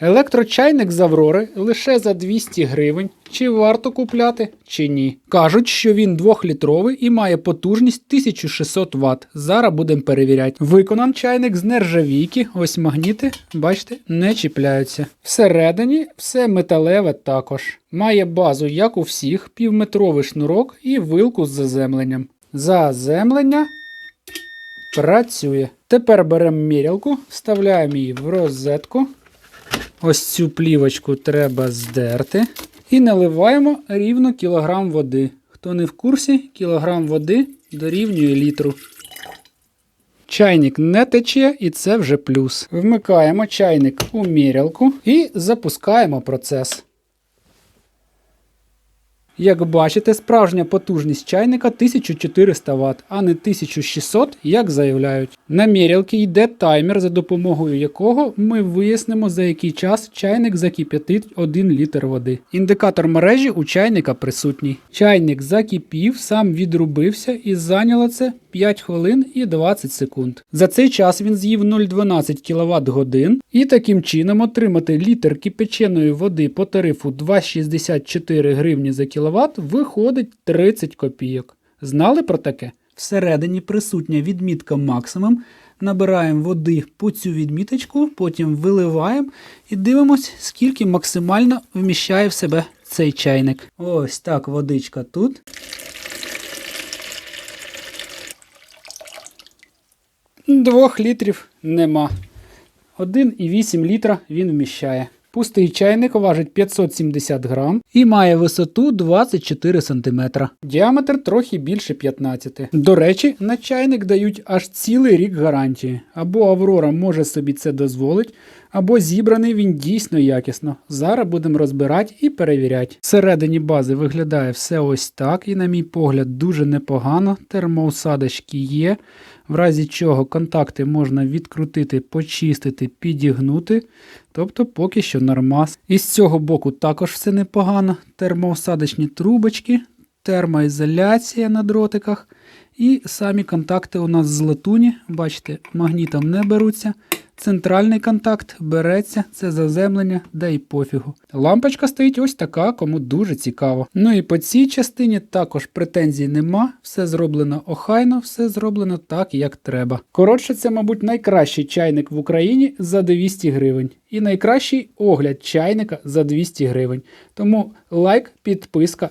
Електрочайник з Аврори лише за 200 гривень. Чи варто купляти, чи ні? Кажуть, що він 2-літровий і має потужність 1600 Вт. Зараз будемо перевіряти. Виконан чайник з нержавійки, ось магніти, бачите, не чіпляються. Всередині все металеве також. Має базу, як у всіх, півметровий шнурок і вилку з заземленням. Заземлення працює. Тепер беремо мірялку, вставляємо її в розетку. Ось цю плівочку треба здерти. І наливаємо рівно кілограм води. Хто не в курсі, кілограм води дорівнює літру. Чайник не тече, і це вже плюс. Вмикаємо чайник у мірялку і запускаємо процес. Як бачите, справжня потужність чайника 1400 Вт, а не 1600, як заявляють. На мірялки йде таймер, за допомогою якого ми вияснимо, за який час чайник закип'ятить 1 літр води. Індикатор мережі у чайника присутній. Чайник закипів, сам відрубився і зайняло це 5 хвилин і 20 секунд. За цей час він з'їв 0,12 кВт годин і таким чином отримати літр кипяченої води по тарифу 2,64 гривні за кВт виходить 30 копійок. Знали про таке? Всередині присутня відмітка максимум. Набираємо води по цю відміточку, потім виливаємо і дивимось, скільки максимально вміщає в себе цей чайник. Ось так водичка тут. Двох літрів нема. 1,8 літра він вміщає. Пустий чайник важить 570 грам і має висоту 24 см. Діаметр трохи більше 15. До речі, на чайник дають аж цілий рік гарантії. Або Аврора може собі це дозволить, або зібраний він дійсно якісно. Зараз будемо розбирати і перевіряти. Всередині бази виглядає все ось так, і, на мій погляд, дуже непогано. Термоусадочки є. В разі чого контакти можна відкрутити, почистити, підігнути. Тобто поки що нормас. І з цього боку також все непогано. Термоосадочні трубочки, термоізоляція на дротиках. І самі контакти у нас з латуні. Бачите, магнітом не беруться. Центральний контакт береться, це заземлення, да й пофігу. Лампочка стоїть ось така, кому дуже цікаво. Ну і по цій частині також претензій нема, все зроблено охайно, все зроблено так, як треба. Коротше, це, мабуть, найкращий чайник в Україні за 200 гривень. І найкращий огляд чайника за 200 гривень. Тому лайк, підписка